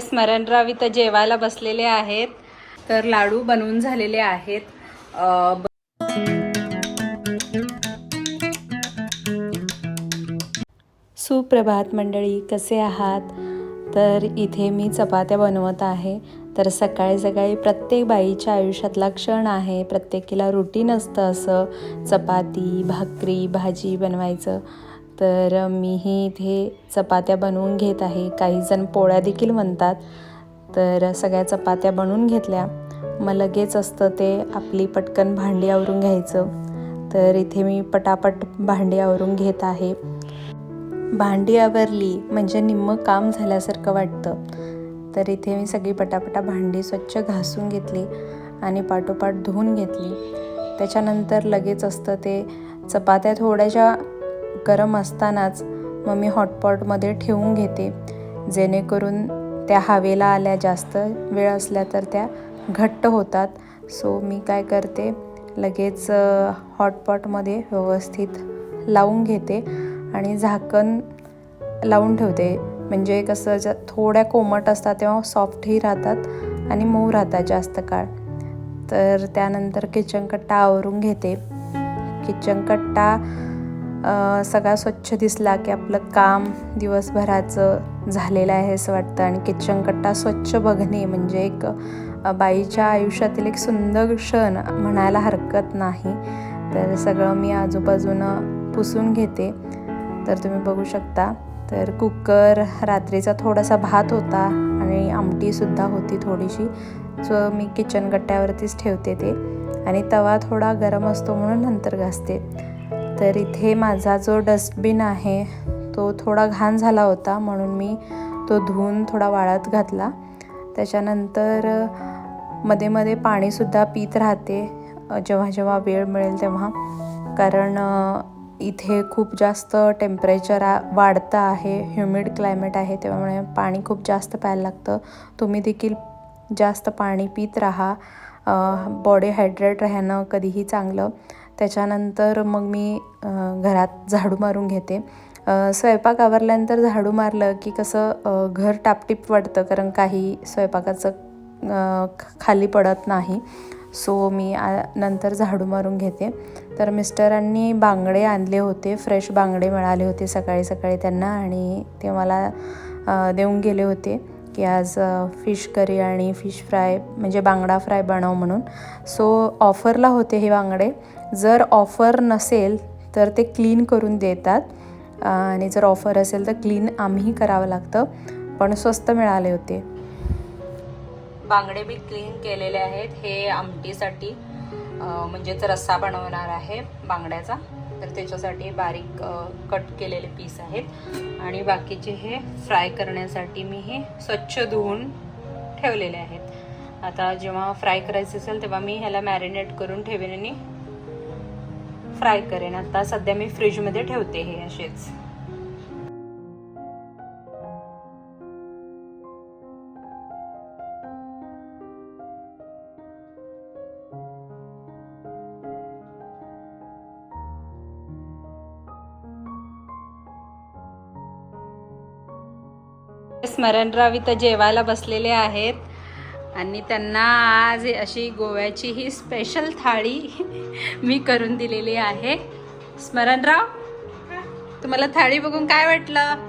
स्मरणराव इथं जेवायला बसलेले आहेत. तर लाडू बनवून झालेले आहेत. सुप्रभात मंडळी कसे आहात? तर इथे मी चपात्या बनवत आहे. तर सकाळी सकाळी प्रत्येक बाईच्या आयुष्यातला क्षण आहे. प्रत्येकीला रुटीन असतं असं. चपाती भाकरी भाजी बनवायचं. तर मीही इथे चपात्या बनवून घेत आहे. काहीजण पोळ्या देखील म्हणतात तर सगळ्या चपात्या बनवून घेतल्या. मग लगेच असतं ते आपली पटकन भांडी आवरून घ्यायचं. तर इथे मी पटापट भांडी आवरून घेत आहे. भांडी आवरली म्हणजे निम्मं काम झाल्यासारखं वाटतं. तर इथे मी सगळी पटापटा भांडी स्वच्छ घासून घेतली आणि पाठोपाठ धुवून घेतली. त्याच्यानंतर लगेच असतं ते चपात्या थोड्याशा गरम असतानाच मग मी हॉटपॉटमध्ये ठेवून घेते. जेणेकरून त्या हवेला आल्या जास्त वेळ असल्या तर त्या घट्ट होतात. सो मी काय करते लगेच हॉटपॉटमध्ये व्यवस्थित लावून घेते आणि झाकण लावून ठेवते. म्हणजे कसं ज थोड्या कोमट असतात तेव्हा सॉफ्टही राहतात आणि मऊ राहतात जास्त काळ. तर त्यानंतर किचन कट्टा आवरून घेते. किचन कट्टा सगळा स्वच्छ दिसला की आपलं काम दिवसभराचं झालेलं आहे असं वाटतं. आणि किचन कट्टा स्वच्छ बघणे म्हणजे एक बाईच्या आयुष्यातील एक सुंदर क्षण म्हणायला हरकत नाही. तर सगळं मी आजूबाजूनं पुसून घेते. तर तुम्ही बघू शकता. तर कुकर रात्रीचा थोडासा भात होता आणि आमटीसुद्धा होती थोडीशी. सो मी किचन कट्ट्यावरतीच ठेवते ते. आणि तवा थोडा गरम असतो म्हणून नंतर घासते. तर इथे माझा जो डस्टबिन आहे तो थोडा घाण झाला होता म्हणून मी तो धुवून थोडा वाळत घातला. त्याच्यानंतरमध्ये मध्ये पाणीसुद्धा पित राहते जेव्हा जेव्हा वेळ मिळेल तेव्हा. कारण इथे खूप जास्त टेम्परेचर आ वाढतं आहे ह्युमिड क्लायमेट आहे त्यामुळे पाणी खूप जास्त प्यायला लागतं. तुम्ही देखील जास्त पाणी पित राहा. बॉडी हायड्रेट राहणं कधीही चांगलं. त्याच्यानंतर मग मी घरात झाडू मारून घेते. स्वयंपाक आवरल्यानंतर झाडू मारलं की कसं घर टापटीप वाटतं कारण काही स्वयंपाकाचं खाली पडत नाही. सो मी आ नंतर झाडू मारून घेते. तर मिस्टरांनी बांगडे आणले होते फ्रेश बांगडे मिळाले होते सकाळी सकाळी त्यांना आणि ते मला देऊन गेले होते. की आज फिश करी आणि फिश फ्राय म्हणजे बांगडा फ्राय बनव म्हणून. सो ऑफरला होते हे बांगडे. जर ऑफर नसेल तर ते क्लीन करून देतात. आणि जर ऑफर असेल तर क्लीन आम्ही करावं लागतं. पण स्वस्त मिळाले होते. बांगडे मी क्लीन केलेले आहेत. हे आमटीसाठी म्हणजेच रस्सा बनवणार आहे बांगड्याचा. तर त्याच्यासाठी बारीक कट केलेले पीस आहेत. आणि बाकीचे हे फ्राय करण्यासाठी मी हे स्वच्छ धुवून ठेवलेले आहेत. आता जेव्हा फ्राय करायचे असेल तेव्हा मी ह्याला मॅरिनेट करून ठेवेन आणि फ्राय करेन. आता सध्या मी फ्रीजमध्ये ठेवते हे असेच. स्मरणराव इथं जेवायला बसलेले आहेत. आणि त्यांना आज अशी गोव्याची ही स्पेशल थाळी मी करून दिलेली आहे. स्मरणराव तुम्हाला थाळी बघून काय वाटलं?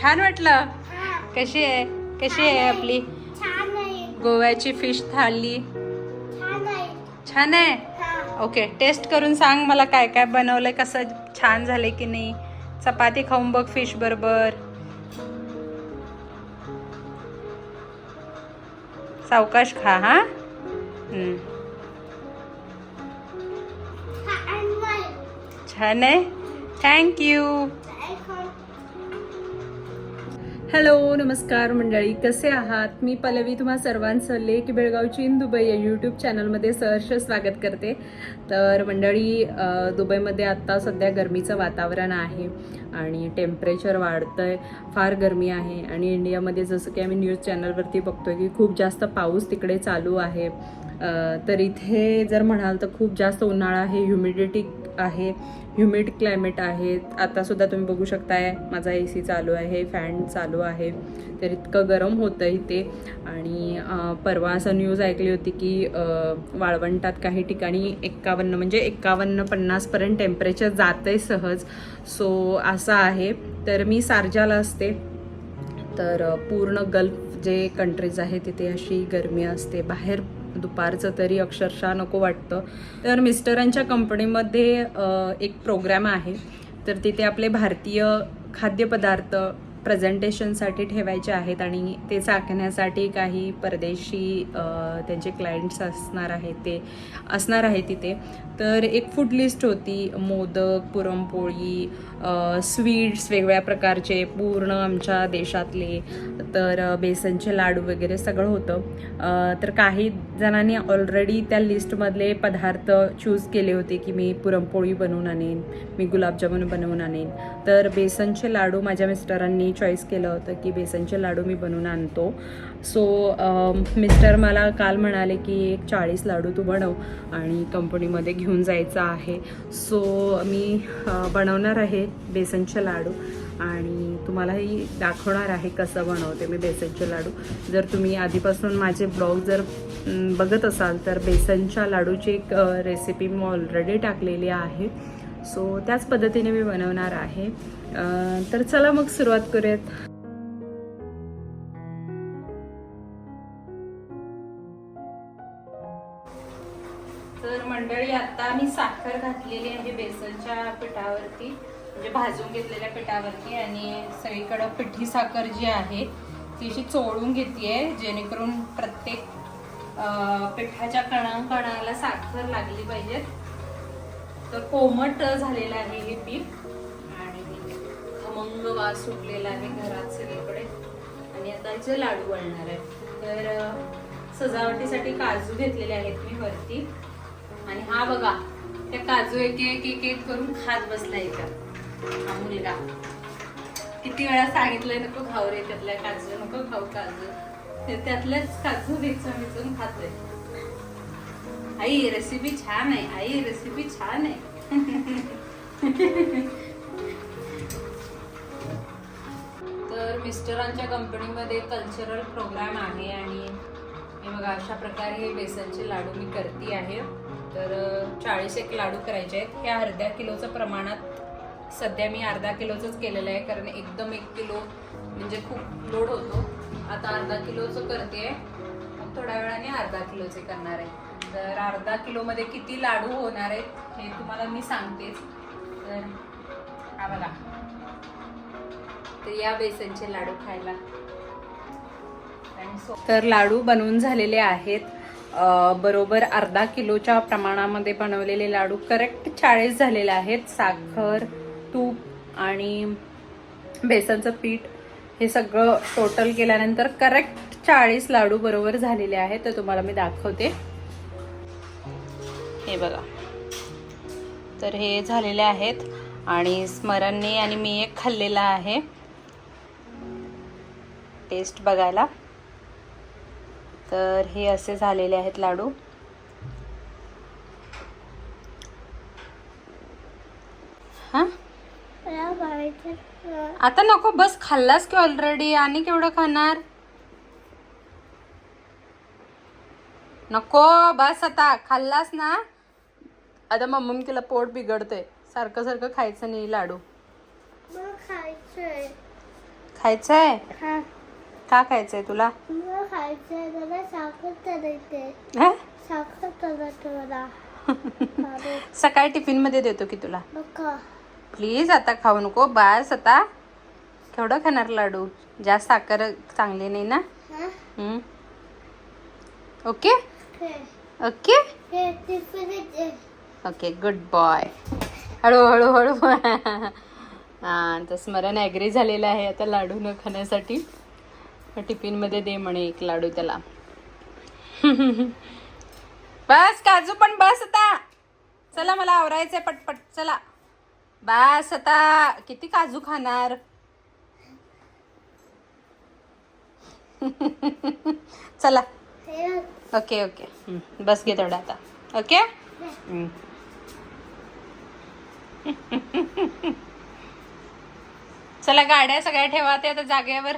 छान वाटलं? कशी आहे? कशी आहे आपली गोव्याची फिश थाळी? छान आहे? ओके टेस्ट करून सांग मला काय काय बनवलंय कसं छान झाले की नाही? चपाती खाऊन बघ फिश बरोबर. सावकाश खा हा. छान आहे. थँक्यू हॅलो नमस्कार मंडळी कसे आहात? मी पल्लवी तुम्हा सर्वांचं लेक बेळगावची इन दुबई या यूट्यूब चॅनलमध्ये सहर्ष स्वागत करते. तर मंडळी दुबईमध्ये आत्ता सध्या गरमीचं वातावरण आहे आणि टेम्परेचर वाढतं आहे फार गरमी आहे आणि इंडियामध्ये जसं की आम्ही न्यूज चॅनलवरती बघतोय की खूप जास्त पाऊस तिकडे चालू आहे. तर इथे जर म्हणाल तर खूप जास्त उन्हाळा आहे ह्युमिडिटी आहे ह्युमिड क्लायमेट आहे. आतासुद्धा तुम्ही बघू शकताय माझा ए सी चालू आहे फॅन चालू आहे. तर इतकं गरम होतं इथे. आणि परवा असं न्यूज ऐकली होती की वाळवंटात काही ठिकाणी एक्कावन्न म्हणजे एक्कावन्न पन्नासपर्यंत टेम्परेचर जातं आहे सहज. सो असं आहे. तर मी सारजाला असते. तर पूर्ण गल्फ जे कंट्रीज आहे तिथे अशी गरमी असते. बाहेर दुपारचं तरी अक्षरशः नको वाटतं. तर मिस्टरांच्या कंपनीमध्ये एक प्रोग्रॅम आहे. तर तिथे आपले भारतीय खाद्यपदार्थ प्रेझेंटेशनसाठी ठेवायचे आहेत आणि ते चाकण्यासाठी काही परदेशी त्यांचे क्लायंट्स असणार आहेत ते असणार आहे तिथे. तर एक फूड लिस्ट होती मोदक पुरणपोळी स्वीट्स वेगवेगळ्या प्रकारचे पूर्ण आमच्या देशातले तर बेसनचे लाडू वगैरे सगळं होतं. तर काही जणांनी ऑलरेडी त्या लिस्टमधले पदार्थ चूज केले होते की मी पुरणपोळी बनवून आणेन मी गुलाबजामुन बनवून आणेन. तर बेसनचे लाडू माझ्या मिस्टरांनी मी चॉईस केलं होतं की बेसनचे लाडू मी बनवून आणतो. सो मिस्टर मला काल म्हणाले की एक चाळीस लाडू तू बनव आणि कंपनीमध्ये घेऊन जायचं आहे. सो मी बनवणार आहे बेसनचे लाडू आणि तुम्हालाही दाखवणार आहे कसं बनवते मी बेसनचे लाडू. जर तुम्ही आधीपासून माझे ब्लॉग जर बघत असाल तर बेसनच्या लाडूची एक रेसिपी मी ऑलरेडी टाकलेली आहे. सो त्याच पद्धतीने मी बनवणार आहे. तर चला मग सुरुवात करूयात. तर मंडळी आता मी साखर घातलेली आहे बेसनच्या पिठावरती म्हणजे भाजून घेतलेल्या पिठावरती आणि सगळीकडं पिठी साखर जी आहे ती अशी चोळून घेते जेणेकरून प्रत्येक पिठाच्या कणा कणाला साखर लागली पाहिजे. तर कोमट झालेलं आहे हे पीक आणि खमंग वास सुटलेला आहे घरात सगळीकडे. आणि आता याचे लाडू वळणार आहे. तर सजावटीसाठी काजू घेतलेले आहेत मी वरती. आणि हा बघा त्या काजू एक एक एक एक करून खात बसला इथं. हा मुलगा. किती वेळा सांगितलंय नको खाऊ रे त्यातल्या काजू नको खाऊ काजू. ते त्यातल्याच काजू वेचून वेचून खातोय. आई रेसिपी छान आहे. आई रेसिपी छान आहे. तर मिस्टरांच्या कंपनीमध्ये कल्चरल प्रोग्राम आहे आणि हे बघा अशा प्रकारे हे बेसनचे लाडू मी करते आहे. तर चाळीस एक लाडू करायचे आहेत. हे अर्ध्या किलोचं प्रमाणात सध्या मी अर्धा किलोचंच केलेलं आहे कारण एकदम एक किलो म्हणजे खूप लोड होतो. आता अर्धा किलोचं करते मग थोड्या वेळाने अर्धा किलोचे करणार आहे. तर अर्धा किलोमध्ये किती लाडू होणार आहेत हे तुम्हाला मी सांगतेच. तर हा बघा. तर या बेसनचे लाडू खायला. तर लाडू बनवून झालेले आहेत. बरोबर अर्धा किलोच्या प्रमाणामध्ये बनवलेले लाडू. करेक्ट चाळीस झालेले आहेत. साखर तूप आणि बेसनचं पीठ हे सगळं टोटल केल्यानंतर करेक्ट चाळीस लाडू बरोबर झालेले आहेत. तर तुम्हाला मी दाखवते. हे बघा. तर हे झालेले आहेत आणि स्मरणने आणि मी एक खाल्लेला आहे. टेस्ट बघायला. तर हे असे झालेले आहेत लाडू. हा? आता नको बस खाल्लास की ऑलरेडी आणि केवढं खाणार? नको बस आता. खाल्लास ना? आता मम्मी तिला पोट बिघडतंय. सारखं सारखं खायचं नाही लाडू. मला खायचंय. खायचंय? हा. का खायचंय तुला? मला खायचंय मला साखर तरायचे हा? साखर तरायचं मला. अरे सकाळी टिफिनमध्ये देतो की तुला. नका. प्लीज आता खाऊ नको बास आता केवढं खाणार लाडू? जास्त साखर चांगली नाही ना? हा? हम्म. ओके? हे ओके? हे टिफिन ओके गुड बॉय हळू हळू हां तर स्मरण ॲग्री झालेलं आहे आता लाडू न खाण्यासाठी. टिफिनमध्ये दे म्हणे एक लाडू त्याला. बस काजू पण बस आता. चला मला आवरायचंय पटपट. चला. बस आता. किती काजू खाणार? चला. ओके ओके बस घे तेवढा आता. ओके. चला गाड्या सगळ्या ठेवा. ते आता जागेवर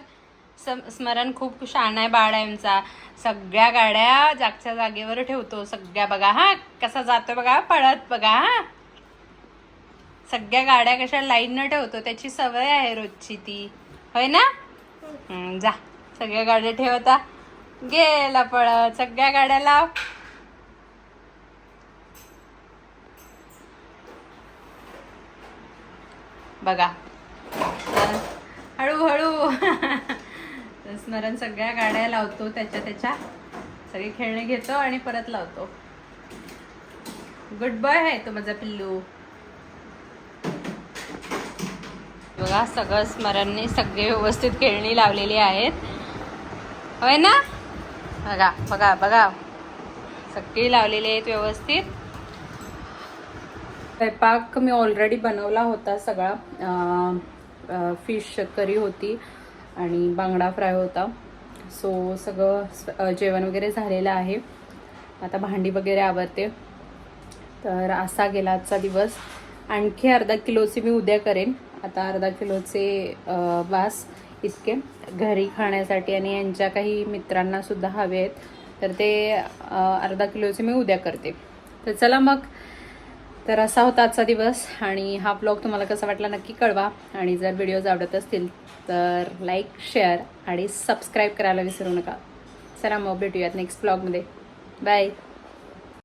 सम- स्मरण खूप शान आहे बाळ आहे आमचा. सगळ्या गाड्या जागच्या जागेवर ठेवतो. सगळ्या बघा हा कसा जातो बघा पळत बघा हा. सगळ्या गाड्या कशा लाईन न ठेवतो त्याची सवय आहे रोजची ती. होय ना? जा. सगळ्या गाड्या ठेवता गेला पळत. सगळ्या गाड्या बघा. तर हळूहळू स्मरण सगळ्या गाड्या लावतो त्याच्या त्याच्या. सगळी खेळणी घेतो आणि परत लावतो. गुड बॉय आहे तो माझा पिल्लू. बघा सगळं स्मरणने सगळे व्यवस्थित खेळणी लावलेली आहेत. होय ना? बघा बघा बघा. सगळी लावलेली आहेत व्यवस्थित. स्वयंपाक मी ऑलरेडी बनवला होता सगळा. फिश करी होती आणि बांगडा फ्राय होता. सो सगळं स- जेवण वगैरे झालेलं आहे. आता भांडी वगैरे आवरते. तर असा गेला आजचा दिवस. आणखी अर्धा किलोचे मी उद्या करेन. आता अर्धा किलोचे वास इतके. घरी खाण्यासाठी आणि यांच्या काही मित्रांना सुद्धा हवे आहेत. तर ते अर्धा किलोचे मी उद्या करते. तर चला मग. तर असा होता आजचा दिवस आणि हा ब्लॉग तुम्हाला कसा वाटला नक्की कळवा. आणि जर व्हिडिओज आवडत असतील तर लाईक शेअर आणि सबस्क्राईब करायला विसरू नका. चला मग भेटूयात नेक्स्ट ब्लॉगमध्ये बाय